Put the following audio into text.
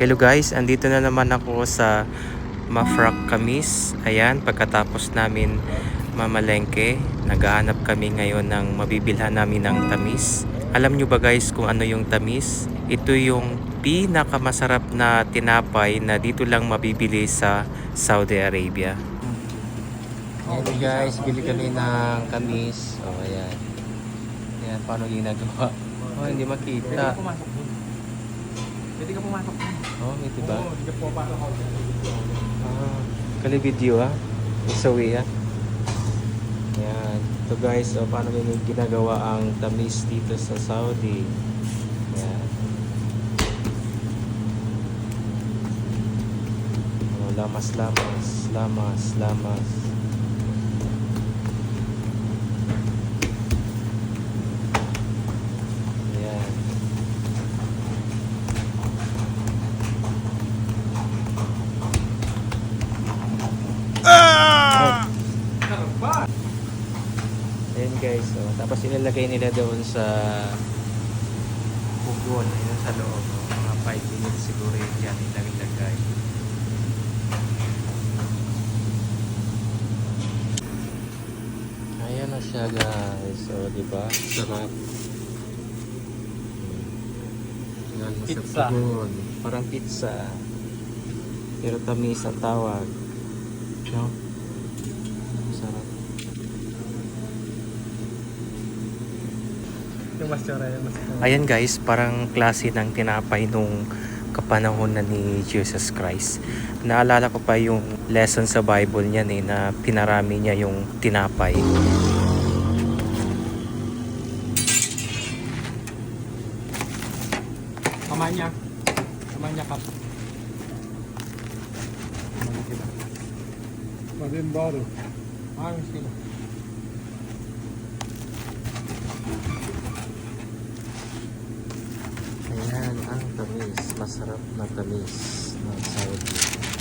Hello guys, andito na naman ako sa Mafrak Kamis. Ayan, pagkatapos namin mamalengke, naghahanap kami ngayon ng mabibilhan namin ng tamis. Alam nyo ba guys kung ano yung tamis? Ito yung pinakamasarap na tinapay na dito lang mabibili sa Saudi Arabia. Hello guys, bili kami ng kamis. Oh, ayan. Ayan, paano ginagawa? Oh, hindi makita. Pwede ka pumasok doon. Oh, ito ba? Oo, hindi ka pumapasok ako. Ah, kali video ah. Isawi ah. Yan. Ito guys, oh, paano may ginagawa ang tamis dito sa Saudi. Yan. Oh, lamas, lamas, lamas, lamas. Guys, oh. tapos ilalagay nila doon sa pugon, yun sa loob. Mga 5 minutes siguro yun dyan ilalagay. Ayan na siya guys. So, di ba? Sarap. Yan mo sa Pizza. pugon. Parang pizza. Pero tamis ang tawag. No? Sarap. Yung mas tsura yan, mas tsura. Ayan guys, parang klase ng tinapay nung kapanahon na ni Jesus Christ. Naalala ko pa yung lesson sa Bible niyan eh, na pinarami niya yung tinapay. Kamanya. Kamanya ka. Madin baro. Ayos sila. Ayan, ang tamis. Masarap na tamis ng Saudi.